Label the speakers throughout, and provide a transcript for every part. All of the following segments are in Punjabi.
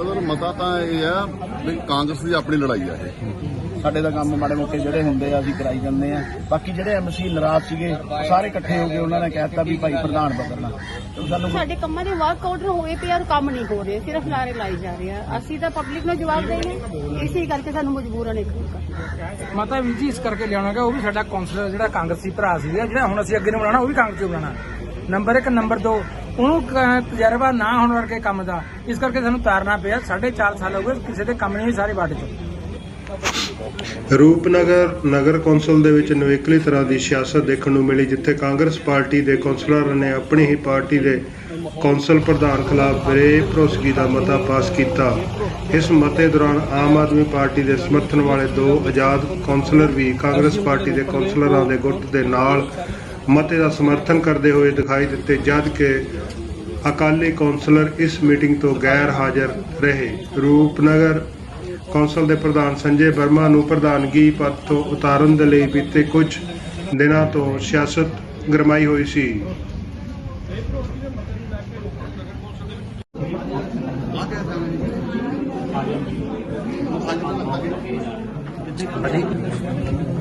Speaker 1: ਬ੍ਰਦਰ ਮਤਾ ਤਾਂ ਇਹ ਆ ਵੀ ਕਾਂਗਰਸ ਦੀ ਆਪਣੀ ਲੜਾਈ ਆ ਇਹ।
Speaker 2: ਸਾਡੇ ਦਾ ਕੰਮ ਮਾੜੇ ਮੋਟੇ ਜਿਹੜੇ ਹੁੰਦੇ ਆ ਅਸੀਂ ਕਰਾਈ ਜਾਂਦੇ ਆ। ਬਾਕੀ ਜਿਹੜੇ ਐਮਸੀ ਨਾਰਾਜ਼ ਸੀਗੇ ਸਾਰੇ ਇਕੱਠੇ ਹੋ ਗਏ ਉਹਨਾਂ ਨੇ ਕਹਿਤਾ ਵੀ ਭਾਈ ਪ੍ਰਧਾਨ ਬਦਲਣਾ। ਸਾਨੂੰ
Speaker 3: ਸਾਡੇ ਕੰਮਾਂ ਦੇ ਵਰਕ ਆਰਡਰ ਹੋਏ ਪਏ ਔਰ ਕੰਮ ਨਹੀਂ ਹੋ ਰਹੇ ਸਿਰਫ ਲਾਰੇ ਲਾਈ ਜਾ ਰਹੇ ਆ। ਅਸੀਂ ਤਾਂ ਪਬਲਿਕ ਨੂੰ ਜਵਾਬ ਦੇਣੇ ਇਸੇ ਕਰਕੇ ਸਾਨੂੰ ਮਜਬੂਰਨ ਇੱਕ
Speaker 4: ਮਤਾ ਵੀ ਜੀ ਇਸ ਕਰਕੇ ਲਿਆਉਣਾਗਾ ਉਹ ਵੀ ਸਾਡਾ ਕਾਉਂਸਲਰ ਜਿਹੜਾ ਕਾਂਗਰਸੀ ਭਰਾ ਸੀਗਾ ਜਿਹੜਾ ਹੁਣ ਅਸੀਂ ਅੱਗੇ ਨੂੰ ਬਣਾਉਣਾ ਉਹ ਵੀ ਕਾਂਗਰਸੀ ਬਣਾਉਣਾ। ਨੰਬਰ 1 ਨੰਬਰ 2 ਉਹਨੂੰ ਕ- ਤਜਰਬਾ ਨਾ ਹੋਣ ਵਰਗੇ ਕੰਮ ਦਾ। ਇਸ ਕਰਕੇ ਸਾਨੂੰ ਤਾਰਨਾ ਪਿਆ, ਸਾਢੇ ਚਾਰ ਸਾਲ ਹੋ ਗਏ, ਕਿਸੇ ਦੇ ਕੰਮ ਨਹੀਂ ਸਾਰੇ ਵਾਰਡ 'ਚ
Speaker 5: ਰੂਪਨਗਰ ਨਗਰ ਕੌਂਸਲ ਦੇ ਵਿੱਚ ਨਵੇਕਲੀ ਤਰ੍ਹਾਂ ਦੀ ਸਿਆਸਤ ਦੇਖਣ ਨੂੰ ਮਿਲੀ, ਜਿੱਥੇ ਕਾਂਗਰਸ ਪਾਰਟੀ ਦੇ ਕੌਂਸਲਰਾਂ ਨੇ ਆਪਣੀ ਹੀ ਪਾਰਟੀ ਦੇ ਕੌਂਸਲ ਪ੍ਰਧਾਨ ਖਿਲਾਫ ਬੇਭਰੋਸਗੀ ਦਾ ਮਤਾ ਪਾਸ ਕੀਤਾ। ਇਸ ਮਤੇ ਦੌਰਾਨ ਆਮ ਆਦਮੀ ਪਾਰਟੀ ਦੇ ਸਮਰਥਨ ਵਾਲੇ ਦੋ ਆਜ਼ਾਦ ਕੌਂਸਲਰ ਵੀ ਕਾਂਗਰਸ ਪਾਰਟੀ ਦੇ ਕੌਂਸਲਰਾਂ ਦੇ ਗੁੱਟ ਦੇ ਨਾਲ ਮਤੇ ਦਾ ਸਮਰਥਨ ਕਰਦੇ ਹੋਏ ਦਿਖਾਈ ਦਿੱਤੇ, ਜਦ ਕਿ ਅਕਾਲੀ ਕੌਂਸਲਰ ਇਸ ਮੀਟਿੰਗ ਤੋਂ ਗੈਰ ਹਾਜ਼ਰ ਰਹੇ। ਰੂਪਨਗਰ ਕੌਂਸਲ ਦੇ ਪ੍ਰਧਾਨ ਸੰਜੇ ਵਰਮਾ ਨੂੰ ਪ੍ਰਧਾਨਗੀ ਪਦ ਤੋਂ ਉਤਾਰਨ ਦੇ ਲਈ ਬੀਤੇ ਕੁਝ ਦਿਨਾਂ ਤੋਂ ਸਿਆਸਤ ਗਰਮਾਈ ਹੋਈ ਸੀ।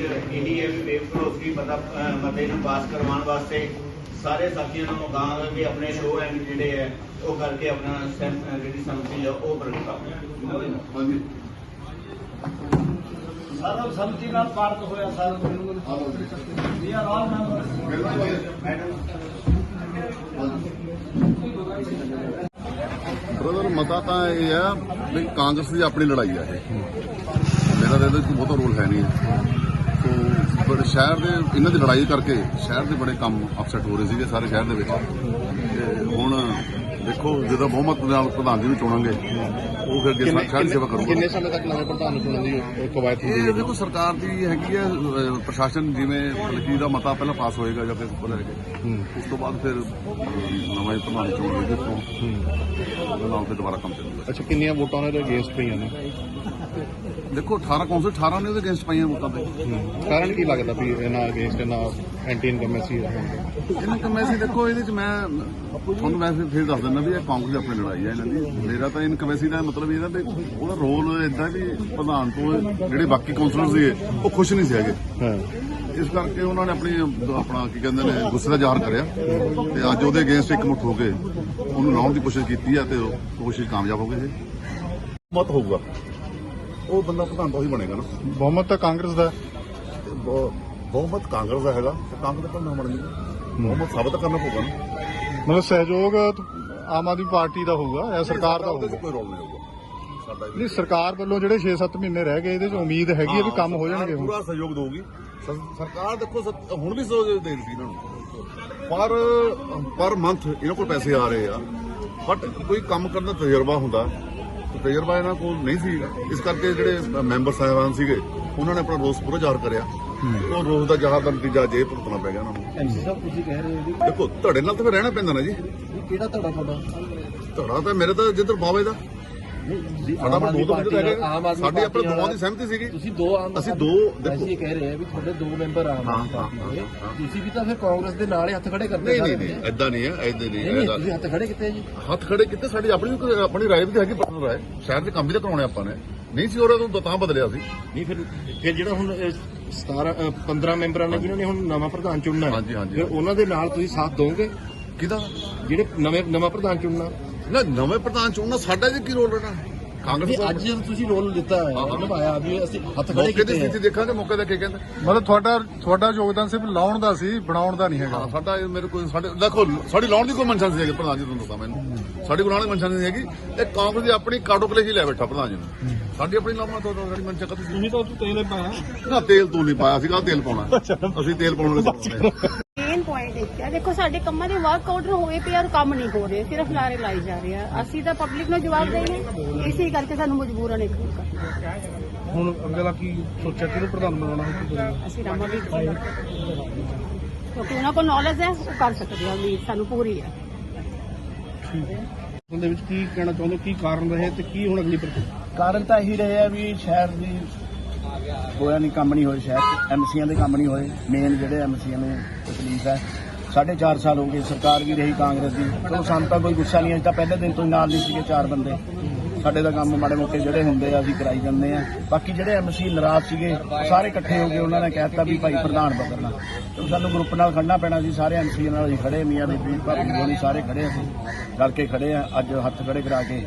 Speaker 6: ਵਿੱਚ ਇਹੀ ਹੈ ਵੀ ਅਹ, ਮਤੇ ਨੂੰ ਪਾਸ ਕਰਵਾਉਣ ਵਾਸਤੇ ਸਾਰੇ ਸਾਥੀਆਂ ਨੂੰ ਕਹਾਂਗਾ ਕਿ ਆਪਣੇ ਸ਼ੋਅ ਐਂਡ ਜਿਹੜੇ ਹੈ ਉਹ ਕਰਕੇ ਆਪਣਾ ਜਿਹੜੀ ਸੰਮਤੀ ਹੈ ਉਹ ਪ੍ਰਗਟਾਓ
Speaker 1: ਹਾਂਜੀ
Speaker 2: ਸਾਰਾ ਸੰਮਤੀ ਨਾਲ ਪਾਰਕ ਹੋਇਆ ਸਾਰਾ ਵੀ ਆਰ ਆਲ
Speaker 1: ਬ੍ਰਦਰ ਮਤਾ ਤਾਂ ਇਹ ਆ ਵੀ ਕਾਂਗਰਸ ਦੀ ਆਪਣੀ ਲੜਾਈ ਆ ਇਹ। ਮੇਰਾ ਤਾਂ ਇਹਦੇ ਵਿੱਚ ਬਹੁਤਾ ਰੋਲ ਹੈ ਨਹੀਂ। ਪਰ ਸ਼ਹਿਰ ਦੇ ਇਹਨਾਂ ਦੀ ਲੜਾਈ ਕਰਕੇ ਸ਼ਹਿਰ ਦੇ ਬੜੇ ਕੰਮ ਅਪਸੈਟ ਹੋ ਰਹੇ ਸੀਗੇ ਸਾਰੇ ਸ਼ਹਿਰ ਦੇ ਵਿੱਚ। ਤੇ ਹੁਣ ਦੇਖੋ ਜਦੋਂ ਬਹੁਮਤ ਨਾਲ ਪ੍ਰਧਾਨ ਜੀ ਨੂੰ ਚੁਣਾਂਗੇ ਉਹ ਫਿਰ ਸ਼ਹਿਰ ਦੀ ਸੇਵਾ ਕਰੂਗਾ।
Speaker 7: ਕਿੰਨੇ ਸਮੇਂ ਤੱਕ ਨਵੇਂ ਪ੍ਰਧਾਨ ਨੂੰ ਚੁਣਨ ਦੀ ਕਵਾਇਦ ਹੁੰਦੀ
Speaker 1: ਇਹ
Speaker 7: ਹੈ?
Speaker 1: ਦੇਖੋ ਸਰਕਾਰ ਦੀ ਹੈਗੀ ਹੈ ਪ੍ਰਸ਼ਾਸਨ ਜਿਵੇਂ ਮਲਕੀ ਦਾ ਮਤਾ ਪਹਿਲਾਂ ਪਾਸ ਹੋਏਗਾ ਜਾਂ ਫਿਰ ਉੱਪਰ ਹੈਗੇ ਉਸ ਤੋਂ ਬਾਅਦ ਫਿਰ ਨਵਾਂ ਪ੍ਰਧਾਨ ਚੁਣਾਂਗੇ ਦੇਖੋ ਉਹਦੇ ਨਾਲ ਫਿਰ ਦੁਬਾਰਾ ਕੰਮ ਚੱਲੂਗਾ।
Speaker 7: ਅੱਛਾ ਕਿੰਨੀਆਂ ਵੋਟਾਂ ਉਹਨਾਂ ਦੇ ਅਗੇਂਸਟ ਪਈਆਂ ਨੇ?
Speaker 1: ਦੇਖੋ 18 ਕੌਂਸਲ 18 ਨੇ ਉਹਦੇ ਅਗੇਂਸਟ ਪਾਈਆਂ ਵੋਟਾਂ ਤੇ।
Speaker 7: ਕਾਰਨ ਕੀ ਲੱਗਦਾ ਵੀ ਇਹਨਾਂ ਅਗੇਂਸਟ ਇਹਨਾਂ ਐਂਟੀ ਇਨਕਮੈਂਸੀ
Speaker 1: ਇਹਨਾਂ ਕਿ ਮੈਂ ਸੀ ਦੇਖੋ ਇਹਦੇ ਚ ਮੈਂ ਤੁਹਾਨੂੰ ਮੈਂ ਫਿਰ- ਫਿਰ ਦੱਸ ਦਿੰਦਾ ਵੀ ਇਹ ਕਾਂਗਰਸ ਦੀ ਆਪਣੀ ਲੜਾਈ ਹੈ ਇਹਨਾਂ ਦੀ। ਮੇਰਾ ਤਾਂ ਇਨਕਮੈਸੀ ਦਾ ਮਤਲਬ ਇਹਦਾ ਵੀ ਉਹਦਾ ਰੋਲ ਇਦਾਂ ਵੀ ਪ੍ਰਧਾਨ ਤੋਂ ਜਿਹੜੇ ਬਾਕੀ ਕੌਂਸਲਰ ਸੀਗੇ ਉਹ ਖੁਸ਼ ਨਹੀਂ ਸੀ ਹੈਗੇ।
Speaker 7: ਹਾਂ।
Speaker 1: ਇਸ ਕਰਕੇ ਉਹਨਾਂ ਨੇ ਆਪਣੀ ਆਪਣਾ ਕੀ ਕਹਿੰਦੇ ਨੇ ਗੁੱਸੇ ਦਾ ਜ਼ਾਹਰ ਕਰਿਆ। ਤੇ ਅੱਜ ਉਹਦੇ ਅਗੇਂਸਟ ਇਕਮੁੱਠ ਹੋ ਕੇ ਉਹਨੂੰ ਲਾਉਣ ਦੀ ਕੋਸ਼ਿਸ਼ ਕੀਤੀ ਹੈ ਤੇ ਉਹ ਕੋਸ਼ਿਸ਼ ਕਾਮਯਾਬ ਹੋ ਗਈ ਜੀ ਮਤ ਹੋਊਗਾ। ਉਹ ਬੰਦਾ ਪ੍ਰਧਾਨ ਤਾਂ ਉਹੀ ਬਣੇਗਾ ਨਾ।
Speaker 7: ਬਹੁਮਤ ਤਾਂ ਕਾਂਗਰਸ ਦਾ
Speaker 1: ਤੇ ਬਹੁ- ਬਹੁਮਤ ਕਾਂਗਰਸ ਦਾ ਹੈਗਾ ਤੇ ਕਾਂਗਰਸ ਦਾ ਪ੍ਰਧਾਨ ਬਣ ਜਾਊਗਾ ਬਹੁਮਤ ਸਾਬਤ ਕਰਨਾ ਪਊਗਾ ਨਾ।
Speaker 7: ਮਤਲਬ ਸਹਿਯੋਗ ਆਮ ਆਦਮੀ ਪਾਰਟੀ ਦਾ ਹੋਊਗਾ ਜਾਂ ਸਰਕਾਰ ਦਾ
Speaker 1: ਉਹਦੇ 'ਚ
Speaker 7: ਹੋਊਗਾ?
Speaker 1: ਕੋਈ ਰੋਲ ਨਹੀਂ ਹੋਊਗਾ। ਸਾਡਾ
Speaker 7: ਨਹੀਂ ਸਰਕਾਰ ਵੱਲੋਂ ਜਿਹੜੇ 6-7 ਮਹੀਨੇ ਰਹਿ ਗਏ ਇਹਦੇ 'ਚ ਉਮੀਦ ਹੈਗੀ ਹੈ ਵੀ ਕੰਮ ਹੋ ਜਾਣਗੇ ਹੁਣ।
Speaker 1: ਪੂਰਾ ਸਹਿਯੋਗ ਦੇਊਗੀ। ਸਰਕਾਰ ਦੇਖੋ ਹੁਣ ਵੀ ਸਹਿਯੋਗ ਦੇ ਰਹੀ ਸੀ ਇਹਨਾਂ ਨੂੰ। ਪਰ ਪਰ ਮੰਥ ਇਹਨਾਂ ਕੋਲ ਪੈਸੇ ਆ ਰਹੇ ਆ। ਬਟ ਕੋਈ ਕੰਮ ਕਰਨ ਦਾ ਤਜਰਬਾ ਹੁੰਦਾ। ਤਜਰਬਾ ਇਹਨਾਂ ਕੋਲ ਨਹੀਂ ਸੀ। ਇਸ ਕਰਕੇ ਜਿਹੜੇ ਮੈਂਬਰ ਸਾਹਿਬਾਨ ਸੀਗੇ ਉਹਨਾਂ ਨੇ ਆਪਣਾ ਰੋਸ ਪੂਰਾ ਜ਼ਾਹਰ ਕਰਿਆ। ਉਹ ਰੋਸ ਦਾ ਜ਼ਾਹਰ ਦਾ ਨਤੀਜਾ ਜੇ ਭੁਗਤਣਾ ਪੈ ਗਿਆ ਉਹਨਾਂ ਨੂੰ।
Speaker 2: ਐਮਸੀ ਸਾਹਿਬ ਤੁਸੀਂ ਕਹਿ ਰਹੇ ਹੋ
Speaker 1: ਦੇਖੋ ਤੁਹਾਡੇ ਨਾਲ ਤਾਂ ਫਿਰ ਰਹਿਣਾ ਪੈਂਦਾ ਨਾ ਜੀ।
Speaker 2: ਕਿਹੜਾ ਤੁਹਾਡਾ ਤੁਹਾਡਾ?
Speaker 1: ਧੜਾ ਤਾਂ ਮੇਰੇ ਤਾਂ ਜਿੱਧਰ ਬਾਵੇ ਦਾ। ਸਾਡਾ
Speaker 2: ਆਮ
Speaker 1: ਆਪਣਾ
Speaker 2: ਆਦਮੀ
Speaker 1: ਦੋ
Speaker 2: ਪਾਰਟੀ
Speaker 1: ਬੰਦੇ
Speaker 2: ਨਾਲ- ਆਮ ਆਦਮੀ
Speaker 1: ਸਾਡੀ ਆਪਣੇ
Speaker 2: ਪਾਰਟੀ
Speaker 1: ਦੋਵਾਂ
Speaker 2: ਨਾਲ-
Speaker 1: ਦੀ ਸਹਿਮਤੀ ਸੀਗੀ।
Speaker 2: ਤੁਸੀਂ ਦੋ ਆਮ
Speaker 1: ਅਸੀਂ ਦੋ ਦੇਖੋ।
Speaker 2: ਅਸੀਂ ਇਹ ਕਹਿ ਰਹੇ ਆ ਵੀ ਤੁਹਾਡੇ ਦੋ ਮੈਂਬਰ ਆਮ
Speaker 1: ਹਾਂ,
Speaker 2: ਆਦਮੀ
Speaker 1: ਹਾਂ,
Speaker 2: ਪਾਰਟੀ ਦੇ
Speaker 1: ਹਾਂ, ਹਾਂ।
Speaker 2: ਤੁਸੀਂ ਵੀ ਤਾਂ ਫਿਰ ਕਾਂਗਰਸ ਦੇ ਨਾਲ ਹੀ ਹੱਥ ਖੜੇ ਕਰਦੇ
Speaker 1: ਨਹੀਂ
Speaker 2: ਸਾਰੇ
Speaker 1: ਨਹੀਂ ਨਹੀਂ ਐਦਾਂ ਨਹੀਂ ਹੈ ਐਦਾਂ ਨਹੀਂ
Speaker 2: ਨਹੀਂ ਨਹੀਂ
Speaker 1: ਐਦਾਂ
Speaker 2: ਤੁਸੀਂ ਹੱਥ ਖੜੇ ਕਿਤੇ ਜੀ?
Speaker 1: ਹੱਥ ਖੜੇ ਕੀਤੇ ਸਾਡੀ ਆਪਣੀ ਵੀ ਕੋਈ- ਆਪਣੀ ਰਾਏ ਵੀ ਤਾਂ ਹੈਗੀ ਪਰਸਨਲ ਰਾਏ ਸ਼ਹਿਰ ਦੇ ਕੰਮ ਵੀ ਤਾਂ ਕਰਾਉਣੇ ਆਪਾਂ ਨੇ। ਨਹੀਂ ਸੀ ਉਹਦਾ ਤੋਂ ਤਾਂ ਬਦਲਿਆ ਸੀ।
Speaker 7: ਨਹੀਂ ਫਿਰ ਫਿਰ ਜਿਹੜਾ ਹੁਣ 17 15 ਮੈਂਬਰਾਂ ਨੇ ਜਿਨ੍ਹਾਂ ਨੇ ਹੁਣ ਨਵਾਂ ਪ੍ਰਧਾਨ ਚੁਣਨਾ ਹੈ
Speaker 1: ਹਾਂਜੀ, ਹਾਂਜੀ।
Speaker 7: ਫਿਰ ਉਹਨਾਂ ਦੇ ਨਾਲ ਤੁਸੀਂ ਸਾਥ ਦੋਗੇ?
Speaker 1: ਕਿਹਦਾ?
Speaker 7: ਜਿਹੜੇ ਨਵੇਂ ਨਵਾਂ ਪ੍ਰਧਾਨ ਚੁਣਨਾ।
Speaker 1: ਨਾ ਨਵੇਂ ਪ੍ਰਧਾਨ ਚੋਣ ਨਾਲ ਸਾਡਾ ਜੀ ਕੀ ਰੋਲ ਰਹਿਣਾ? ਕਾਂਗਰਸ ਦਾ
Speaker 2: ਅੱਜ ਜਦੋਂ ਤੁਸੀਂ ਰੋਲ ਦਿੱਤਾ ਹੈ। ਨਿਭਾਇਆ ਵੀ ਅਸੀਂ ਹੱਥ ਖੜੇ
Speaker 1: ਮੌਕੇ ਦੀ
Speaker 2: ਕੀਤੇ
Speaker 1: ਸਥਿਤੀ ਦੇਖਾਂਗੇ ਮੌਕੇ ਦਾ ਕੀ ਕਹਿੰਦੇ?
Speaker 7: ਮਤਲਬ ਤੁਹਾਡਾ ਤੁਹਾਡਾ ਯੋਗਦਾਨ ਸਿਰਫ ਲਾਉਣ ਦਾ ਸੀ ਬਣਾਉਣ ਦਾ ਨਹੀਂ ਹੈਗਾ।
Speaker 1: ਹਾਂ ਸਾਡਾ ਇਹ ਮੇਰੇ ਕੋਲ ਸਾਡੇ ਦੇਖੋ ਸਾਡੀ ਲਾਉਣ ਦੀ ਕੋਈ ਮਨਸ਼ਾ ਨਹੀਂ ਹੈਗੀ ਪ੍ਰਧਾਨ ਜੀ ਤੁਹਾਨੂੰ ਦੱਸਾਂ ਮੈਨੂੰ। ਸਾਡੀ ਲਾਉਣ ਦੀ ਮਨਸ਼ਾ ਨਹੀਂ ਹੈਗੀ। ਇਹ ਕਾਂਗਰਸ ਦੀ ਆਪਣੀ ਕਾਟੋ ਕਲੇਸ਼ ਹੀ ਲੈ ਬੈਠਾ ਪ੍ਰਧਾਨ ਜੀ ਨੂੰ। ਸਾਡੀ ਆਪਣੀ ਲਾਉਣਾ ਤੋਂ ਸਾਡੀ ਮਨਸ਼ਾ ਕਦੀ
Speaker 7: ਤੁਸੀਂ ਤਾਂ ਤੇਲ ਪਾਇਆ।
Speaker 1: ਨਾ ਤੇਲ ਤੂੰ ਨਹੀਂ ਪਾਇਆ ਸੀਗਾ ਤੇਲ ਪਾਉਣਾ। ਅਸੀਂ ਤੇਲ ਪਾਉਣ
Speaker 3: ਮੇਨ ਪੁਆਇੰਟ ਇਹ ਹੈ ਦੇਖੋ ਸਾਡੇ ਕੰਮਾਂ ਦੇ ਵਰਕ ਆਰਡਰ ਹੋਏ ਪਏ ਔਰ ਕੰਮ ਨਹੀਂ ਹੋ ਰਹੇ ਸਿਰਫ ਲਾਰੇ ਲਾਈ ਜਾ ਰਹੇ ਆ। ਅਸੀਂ ਤਾਂ ਪਬਲਿਕ ਨੂੰ ਜਵਾਬ ਦੇਣੇ ਇਸੇ ਕਰਕੇ ਸਾਨੂੰ ਮਜਬੂਰਨ ਇੱਕ
Speaker 7: ਹੁਣ ਅੱਗੇ ਦਾ ਕੀ ਸੋਚਿਆ? ਕਿਹਨੂੰ ਪ੍ਰਧਾਨ ਬਣਾਉਣਾ ਕਰਨਾ?
Speaker 3: ਅਸੀਂ ਰਮਾਂਗੇ ਕਿਉਂਕਿ ਉਹਨਾਂ ਕੋਲ ਨੌਲੇਜ ਹੈ ਉਹ ਕਰ ਸਕਦੇ ਆ ਉਮੀਦ ਸਾਨੂੰ ਪੂਰੀ ਹੈ।
Speaker 7: ਉਹਦੇ ਵਿੱਚ ਕੀ ਕਹਿਣਾ ਚਾਹੁੰਦੇ? ਕੀ ਕਾਰਨ ਰਹੇ ਤੇ ਕੀ ਹੁਣ ਅਗਲੀ ਪ੍ਰਕਿਰਿਆ?
Speaker 2: ਕਾਰਨ ਤਾਂ ਇਹੀ ਰਹੇ ਆ ਵੀ ਸ਼ਹਿਰ ਦੀ ਹੋਇਆ ਨਹੀਂ, ਕੰਮ ਨਹੀਂ ਹੋਏ, ਸ਼ਹਿਰ ਚ ਐਮਸੀਆਂ ਦੇ ਕੰਮ ਨਹੀਂ ਹੋਏ ਮੇਨ ਜਿਹੜੇ ਐਮਸੀਆਂ ਨੇ ਤਕਲੀਫ ਹੈ। ਸਾਢੇ ਚਾਰ ਸਾਲ ਹੋ ਗਏ, ਸਰਕਾਰ ਵੀ ਰਹੀ ਕਾਂਗਰਸ ਦੀ। ਚਲੋ, ਸਾਨੂੰ ਤਾਂ ਕੋਈ ਗੁੱਸਾ ਨਹੀਂ ਅੱਜ ਤਾਂ ਪਹਿਲੇ ਦਿਨ ਤੋਂ ਹੀ ਨਾਲ ਨਹੀਂ ਸੀਗੇ, ਚਾਰ ਬੰਦੇ। ਸਾਡੇ ਦਾ ਕੰਮ ਮਾੜੇ ਮੋਟੇ ਜਿਹੜੇ ਹੁੰਦੇ ਆ, ਅਸੀਂ ਕਰਾਈ ਜਾਂਦੇ ਆ। ਬਾਕੀ ਜਿਹੜੇ ਐਮਸੀ ਨਾਰਾਜ਼ ਸੀਗੇ ਸਾਰੇ ਇਕੱਠੇ ਹੋ ਗਏ, ਉਹਨਾਂ ਨੇ ਕਹਿਤਾ ਵੀ ਭਾਈ ਪ੍ਰਧਾਨ ਬਦਲਣਾ। ਤੇ ਸਾਨੂੰ ਗਰੁੱਪ ਨਾਲ ਖੜਨਾ ਪੈਣਾ ਸੀ, ਸਾਰੇ ਐਮਸੀ ਨਾਲ ਅਸੀਂ ਖੜੇ ਮੀਆਂ ਬੀਬੀ ਭਾਬੀ ਹੋਣੀ ਸਾਰੇ ਖੜੇ ਅਸੀਂ, ਰਲ ਕੇ ਖੜੇ ਆ, ਅੱਜ ਹੱਥ ਖੜੇ ਕਰਾ ਕੇ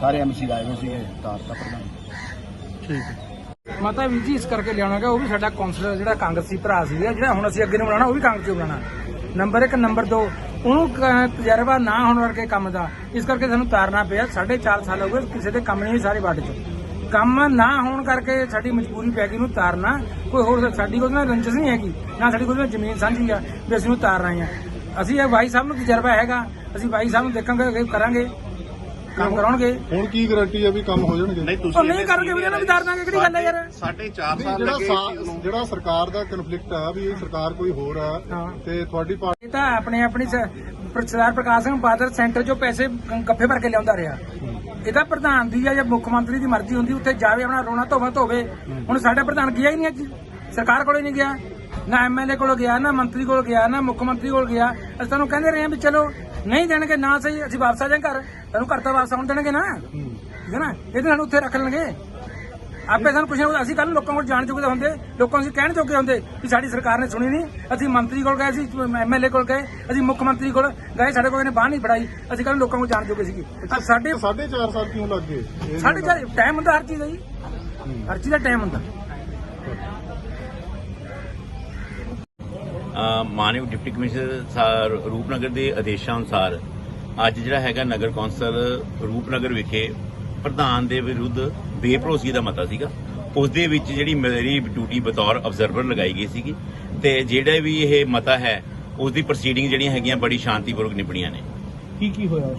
Speaker 2: ਸਾਰੇ ਐਮਸੀ ਆਏ ਹੋਏ ਸੀਗੇ ਤਾਰਤਾ ਪ੍ਰਧਾਨ।
Speaker 4: ਮਾਤਾ ਵੀਰ ਜੀ, ਇਸ ਕਰਕੇ ਲਿਆਉਣਾ ਗਾ ਉਹ ਵੀ ਸਾਡਾ ਕਾਉਂਸਲਰ ਜਿਹੜਾ ਕਾਂਗਰਸੀ ਭਰਾ ਸੀਗਾ ਜਿਹੜਾ ਹੁਣ ਅਸੀਂ ਅੱਗੇ ਨੂੰ ਬਣਾਉਣਾ ਉਹ ਵੀ ਕਾਂਗਰਸ ਚੋਂ ਬਣਾਉਣਾ ਨੰਬਰ 1 ਨੰਬਰ 2 ਉਹਨੂੰ ਤਜਰਬਾ ਨਾ ਹੋਣ ਕਰਕੇ ਕੰਮ ਦਾ, ਇਸ ਕਰਕੇ ਸਾਨੂੰ ਤਾਰਨਾ ਪਿਆ 4.5 ਸਾਲ ਹੋ ਗਏ, ਕਿਸੇ ਦੇ ਕੰਮ ਨਹੀਂ ਹੋਏ ਸਾਰੇ ਵਾਰਡ 'ਚ ਕੰਮ ਨਾ ਹੋਣ ਕਰਕੇ ਸਾਡੀ ਮਜਬੂਰੀ ਪੈ ਗਈ ਨੂੰ ਤਾਰਨਾ, ਕੋਈ ਹੋਰ ਸਾਡੀ ਕੋਈ ਨਾ ਰੰਜਸ ਨਹੀਂ ਹੈਗੀ, ਨਾ ਸਾਡੀ ਕੋਈ ਨਾ ਜ਼ਮੀਨ ਸਾਂਝੀ ਆ, ਵੀ ਅਸੀਂ ਨੂੰ ਤਾਰ ਰਹੇ ਆ ਅਸੀਂ ਇਹ ਭਾਈ ਸਾਹਿਬ ਨੂੰ ਤਜਰਬਾ ਹੈਗਾ, ਅਸੀਂ ਭਾਈ ਸਾਹਿਬ ਨੂੰ ਦੇਖਾਂਗੇ ਕਰਾਂਗੇ। ਕੰਮ ਕਰਾਉਣਗੇ?
Speaker 8: ਹੁਣ ਕੀ ਗਾਰੰਟੀ ਹੈ ਵੀ ਕੰਮ ਹੋ ਜਾਣਗੇ?
Speaker 7: ਨਹੀਂ
Speaker 4: ਉਹ ਨਹੀਂ ਕਰਨਗੇ ਵੀ ਇਹਨਾਂ ਨੂੰ ਦਾਂਗੇ ਕਿਹੜੀ ਗੱਲ ਹੈ ਯਾਰ?
Speaker 7: ਸਾਢੇ 4
Speaker 8: ਨਹੀਂ,
Speaker 7: ਸਾਲ
Speaker 8: ਜਿਹੜਾ ਸਾ- ਜਿਹੜਾ ਸਰਕਾਰ ਦਾ ਕਨਫਲਿਕਟ ਆ ਵੀ ਇਹ ਸਰਕਾਰ ਕੋਈ ਹੋਰ ਆ
Speaker 4: ਹਾਂ।
Speaker 8: ਤੇ ਤੁਹਾਡੀ ਪਾਰਟੀ
Speaker 4: ਇਹ ਤਾਂ ਆਪਣੇ ਆਪਣੀ ਸ- ਪ੍ਰ- ਸਰਦਾਰ ਪ੍ਰਕਾਸ਼ ਸਿੰਘ ਬਾਦਲ ਸੈਂਟਰ ਚੋਂ ਪੈਸੇ ਗੱਫੇ ਭਰ ਕੇ ਲਿਆਉਂਦਾ ਰਿਹਾ। ਇਹ ਤਾਂ ਪ੍ਰਧਾਨ ਦੀ ਜਾਂ ਮੁੱਖ ਮੰਤਰੀ ਦੀ ਮਰਜ਼ੀ ਹੁੰਦੀ ਉੱਥੇ ਜਾਵੇ ਆਪਣਾ ਰੋਣਾ ਧੋਵਾ ਧੋਵੇ। ਹੁਣ ਸਾਡਾ ਪ੍ਰਧਾਨ ਗਿਆ ਹੀ ਨਹੀਂ ਅੱਜ। ਸਰਕਾਰ ਕੋਲੇ ਨਹੀਂ ਗਿਆ। ਨਾ ਐਮਐਲਏ ਕੋਲ ਗਿਆ ਨਾ ਮੰਤਰੀ ਕੋਲ ਗਿਆ ਨਾ ਮੁੱਖ ਮੰਤਰੀ ਕੋਲ ਗਿਆ ਅਸੀਂ ਤੁਹਾਨੂੰ ਕਹਿੰਦੇ ਰਹੇ ਹਾਂ ਵੀ ਚਲੋ ਨਹੀਂ ਦੇਣਗੇ ਨਾ ਸਹੀ ਅਸੀਂ ਵਾਪਸ ਆ ਜਾਾਂ ਘਰ। ਤੁਹਾਨੂੰ ਘਰ ਤਾਂ ਵਾਪਸ ਆਉਣ ਦੇਣਗੇ ਨਾ। ਠੀਕ ਹੈ ਨਾ? ਇਹ ਤਾਂ ਸਾਨੂੰ ਉੱਥੇ ਰੱਖ ਲੈਣਗੇ। ਆਪੇ ਸਾਨੂੰ ਕੁਛ ਨਾ ਅਸੀਂ ਕੱਲ ਲੋਕਾਂ ਕੋਲ ਜਾਣ ਚੁੱਕੇ ਹੁੰਦੇ ਲੋਕਾਂ ਨੂੰ ਅਸੀਂ ਕਹਿਣ ਚੁੱਕੇ ਹੁੰਦੇ ਕਿ ਸਾਡੀ ਸਰਕਾਰ ਨੇ ਸੁਣੀ ਨਹੀਂ। ਅਸੀਂ ਮੰਤਰੀ ਕੋਲ ਗਏ ਸੀ ਐਮਐਲਏ ਕੋਲ ਗਏ ਅਸੀਂ ਮੁੱਖ ਮੰਤਰੀ ਕੋਲ ਗਏ ਸਾਡੇ ਕੋਲ ਇਹਨੇ ਬਾਹ ਨਹੀਂ ਫੜਾਈ ਅਸੀਂ ਕੱਲ ਲੋਕਾਂ ਕੋਲ ਜਾਣ ਚੁੱਕੇ ਆਹ ਸਾਡੇ
Speaker 8: ਸਾਢੇ ਚਾਰ ਸਾਲ ਕਿਉਂ ਲੱਗ ਗਏ? ਇਹ
Speaker 4: ਸਾਡੇ ਚਾਰ ਟਾਈਮ ਹੁੰਦਾ ਹਰ ਚੀਜ਼ ਦਾ ਜੀ। ਹਰ ਚੀਜ਼ ਦਾ ਟਾਈਮ ਹੁੰਦਾ।
Speaker 9: ਮਾਨਯੋਗ ਡਿਪਟੀ ਕਮਿਸ਼ਨਰ ਸਾ- ਰੂਪਨਗਰ ਦੇ ਆਦੇਸ਼ਾਂ ਅਨੁਸਾਰ ਅੱਜ ਜਿਹੜਾ ਹੈਗਾ ਨਗਰ ਕੌਂਸਲ ਰੂਪਨਗਰ ਵਿਖੇ ਪ੍ਰਧਾਨ ਦੇ ਵਿਰੁੱਧ ਬੇਭਰੋਸਗੀ ਦਾ ਮਤਾ ਸੀਗਾ। ਉਸ ਦੇ ਵਿੱਚ ਜਿਹੜੀ ਮੇਰੀ ਡਿਊਟੀ ਬਤੌਰ ਆਬਜ਼ਰਵਰ ਲਗਾਈ ਗਈ ਸੀਗੀ ਤੇ ਜਿਹੜਾ ਵੀ ਇਹ ਮਤਾ ਹੈ, ਉਸ ਦੀ ਪ੍ਰੋਸੀਡਿੰਗ ਜਿਹੜੀਆਂ ਹੈਗੀਆਂ ਬੜੀ ਸ਼ਾਂਤੀਪੂਰਵਕ ਨਿਬੜੀਆਂ ਨੇ।
Speaker 7: ਕੀ ਕੀ ਹੋਇਆ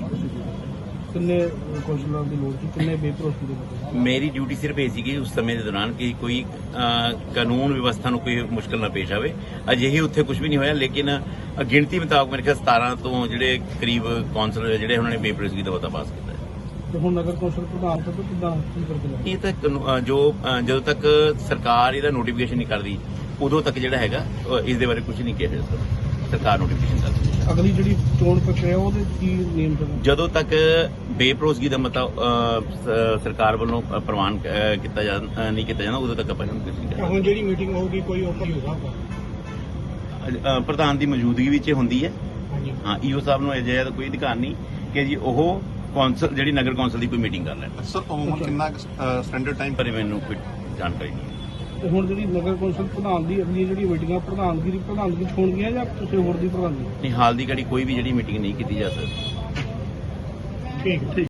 Speaker 7: ਕਿੰਨੇ ਕੌਂਸਲਰਾਂ ਦੀ ਲੋੜ ਸੀ? ਕਿੰਨੇ ਬੇਭਰੋਸਗੀ ਦੇ ਬੰਦੇ
Speaker 9: ਮੇਰੀ ਡਿਊਟੀ ਸਿਰਫ ਇਹ ਸੀਗੀ ਉਸ ਸਮੇਂ ਦੇ ਦੌਰਾਨ ਕਿ ਕੋਈ ਕਾਨੂੰਨ ਵਿਵਸਥਾ ਨੂੰ ਕੋਈ ਮੁਸ਼ਕਲ ਨਾ ਪੇਸ਼ ਆਵੇ। ਅਜਿਹੇ ਉੱਥੇ ਕੁਝ ਵੀ ਨਹੀਂ ਹੋਇਆ ਲੇਕਿਨ ਗਿਣਤੀ ਮੁਤਾਬਕ ਮੇਰੇ ਖਿਆਲ 17 ਤੋਂ ਜਿਹੜੇ ਕਰੀਬ ਕੌਂਸਲਰ ਜਿਹੜੇ ਉਹਨਾਂ ਨੇ ਬੇਪਰਸਗੀ ਦਾ ਮਤਾ ਪਾਸ ਕੀਤਾ।
Speaker 7: ਤੇ ਹੁਣ ਨਗਰ ਕੌਂਸਲ ਪ੍ਰਧਾਨ ਤੋਂ ਕਿੱਦਾਂ ਕੀ
Speaker 9: ਇਹ ਜੋ ਜਦੋਂ ਤੱਕ ਸਰਕਾਰ ਇਹਦਾ ਨੋਟੀਫਿਕੇਸ਼ਨ ਨਹੀਂ ਕਰਦੀ ਉਦੋਂ ਤੱਕ ਜਿਹੜਾ ਹੈਗਾ ਇਸ ਦੇ ਬਾਰੇ ਕੁਝ ਨਹੀਂ ਕਿਹਾ ਜਾ ਸਕਦਾ। ਸਰਕਾਰ ਨੋਟੀਫਿਕੇਸ਼ਨ ਕਰਦੀ ਹੈ।
Speaker 7: ਅਗਲੀ ਜਿਹੜੀ ਚੋਣ ਪ੍ਰਕਿਰਿਆ ਉਹਦੇ ਕੀ ਨਿਯਮ ਚੱਲਣ
Speaker 9: ਜਦੋਂ ਤੱਕ ਬੇਪਰੋਸਗੀ ਦਾ ਮਤਾ ਸਰਕਾਰ ਵੱਲੋਂ ਪ੍ਰਵਾਨ ਕੀਤਾ ਜਾ ਨਹੀਂ ਕੀਤਾ ਜਾਂਦਾ ਉਦੋਂ ਤੱਕ ਆਪਾਂ ਸਕਦੇ।
Speaker 7: ਹੁਣ ਜਿਹੜੀ ਮੀਟਿੰਗ ਹੋਊਗੀ ਕੋਈ ਓਪਨ ਹੋਊਗਾ
Speaker 9: ਪ੍ਰਧਾਨ ਦੀ ਮੌਜੂਦਗੀ ਵਿੱਚ ਹੁੰਦੀ ਹੈ। ਹਾਂ ਈਓ ਸਾਹਿਬ ਨੂੰ ਅਜਿਹਾ ਤਾਂ ਕੋਈ ਅਧਿਕਾਰ ਨਹੀਂ ਕਿ ਜੀ ਉਹ ਕੌਂਸਲ ਜਿਹੜੀ ਨਗਰ ਕੌਂਸਲ ਦੀ ਕੋਈ ਮੀਟਿੰਗ ਕਰ ਲੈਣ।
Speaker 8: ਸਰ ਉਮੂਮਨ ਕਿੰਨਾ ਸਟੈਂਡਰਡ ਟਾਈਮ
Speaker 9: ਪਰ ਮੈਨੂੰ ਕੋਈ ਜਾਣਕਾਰੀ ਨਹੀਂ
Speaker 7: ਤੇ ਹੁਣ ਜਿਹੜੀ ਨਗਰ ਕੌਂਸਲ ਪ੍ਰਧਾਨ ਦੀ ਅਗਲੀ ਜਿਹੜੀ ਮੀਟਿੰਗਾਂ ਪ੍ਰਧਾਨਗੀ ਦੀ ਪ੍ਰਧਾਨਗੀ 'ਚ ਹੋਣਗੀਆਂ ਜਾਂ ਕਿਸੇ ਹੋਰ ਦੀ ਪ੍ਰਧਾਨਗੀ?
Speaker 9: ਨਹੀਂ ਹਾਲ ਦੀ ਘੜੀ ਕੋਈ ਵੀ ਜਿਹੜੀ ਮੀਟਿੰਗ ਨਹੀਂ ਕੀਤੀ ਜਾ ਸਕਦੀ।
Speaker 7: ਠੀਕ ਠੀਕ।